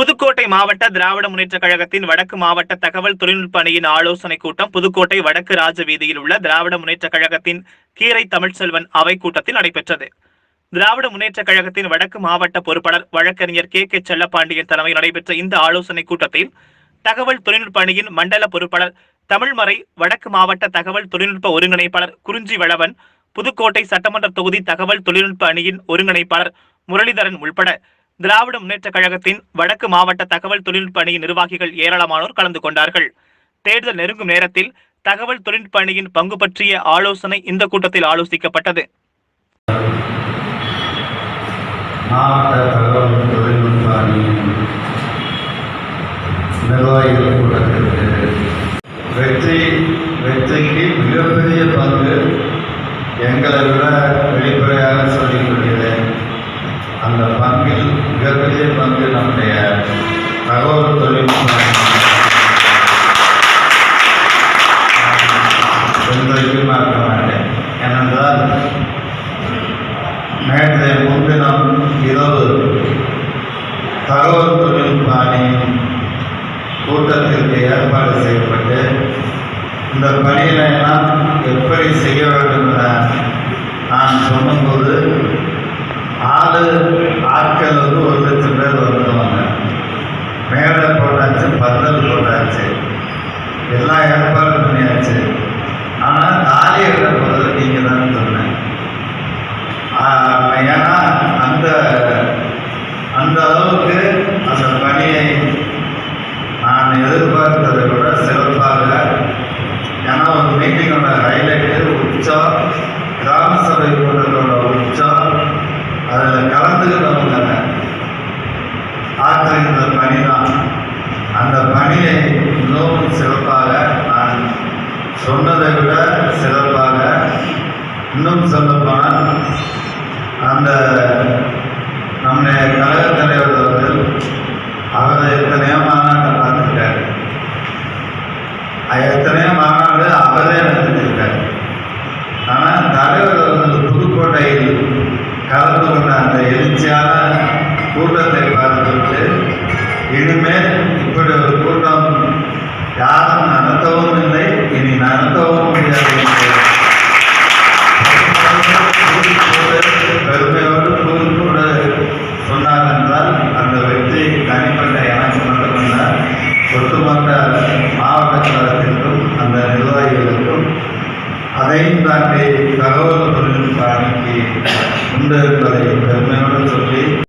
புதுக்கோட்டை மாவட்ட திராவிட முன்னேற்ற கழகத்தின் வடக்கு மாவட்ட தகவல் தொழில்நுட்ப அணியின் ஆலோசனை கூட்டம் புதுக்கோட்டை வடக்கு ராஜ வீதியில் உள்ள திராவிட முன்னேற்ற கழகத்தின் கீரை தமிழ்ச்செல்வன் அவை கூட்டத்தில் நடைபெற்றது. திராவிட முன்னேற்ற கழகத்தின் வடக்கு மாவட்ட பொறுப்பாளர் வழக்கறிஞர் கே. கே. செல்லப்பாண்டியன் தலைமையில் நடைபெற்ற இந்த ஆலோசனை கூட்டத்தில் தகவல் தொழில்நுட்ப அணியின் மண்டல பொறுப்பாளர் தமிழ்மறை வடக்கு மாவட்ட தகவல் தொழில்நுட்ப ஒருங்கிணைப்பாளர் குறிஞ்சி வளவன் புதுக்கோட்டை சட்டமன்ற தொகுதி தகவல் தொழில்நுட்ப அணியின் ஒருங்கிணைப்பாளர் முரளிதரன் உள்பட திராவிட முன்னேற்ற கழகத்தின் வடக்கு மாவட்ட தகவல் தொழில்நுட்ப அணியின் நிர்வாகிகள் ஏராளமானோர் கலந்து கொண்டார்கள். தேர்தல் நெருங்கும் நேரத்தில் தகவல் தொழில்நுட்ப அணியின் பங்கு பற்றிய ஆலோசனை இந்த கூட்டத்தில் ஆலோசிக்கப்பட்டது. நிர்வாகிகள் கூட்டத்திற்கு வெற்றி வெற்றிக்கு மிகப்பெரிய பங்கு எங்களை விட வெளிப்படையாக சொல்லிக் கொள்கிறேன் அந்த பங்கில் மிகப்பெரிய பங்கு நம்முடைய தகவல் தொழில்நுட்ப எந்த மாட்டேன் ஏனென்றால் நேற்றைய முன்தினம் இரவு தகவல் தொழில்நுட்ப அணியின் கூட்டத்திற்கு ஏற்பாடு செய்யப்பட்டு இந்த பணியில எல்லாம் எப்படி செய்ய வேண்டும் என நான் சொன்னபோது ஆளு ஆட்கள் வந்து ஒரு லட்சம் ஏற்பாடு பண்ணியாச்சு ஆனால் தாலி எடுப்பது நீங்கள் தான் சொன்னேன். ஆஹ் ஏன்னா அந்த அந்த அளவுக்கு அந்த பணியை நான் எதிர்பார்த்ததை விட சிறப்பாக ஏன்னா ஒரு மீட்டிங்கோட ஹைலைட்டு உச்சம் கிராம சபை கூட்டத்தோட உச்சம் அதில் கலந்துக்கிட்டவங்க ஆற்றுகின்ற பணி தான் அந்த பணியை இன்னும் சிறப்பாக சொன்னதை விட சிறப்பாக இன்னும் சொல்லப்போனால் அந்த நம்முடைய கழக தலைவர் அவர்கள் அவரை எத்தனையோ மாநாட்டை பார்த்துருக்காரு. எத்தனையோ மாநாடு அவரே நடத்திருக்காரு ஆனால் தலைவர் அவர்கள் புதுக்கோட்டையில் கலந்து கொண்ட அந்த எழுச்சியான கூட்டத்தை பார்த்துட்டு இனிமேல் இப்படி ஒரு கூட்டம் யாரும் நடத்தவும் நடத்தவும் முடியாது பெருமையோடு கூறிக்கோடு சொன்னார் என்றால் அந்த வெற்றி தனிப்பட்ட எனக்கு மட்டுமல்ல ஒட்டுமொத்த மாவட்ட கழகத்திற்கும் அந்த நிர்வாகிகளுக்கும் அதையும் தாண்டி தகவல் தொழில்நுட்ப அணிக்கு உண்டு என்பதை பெருமையோடு சொல்லி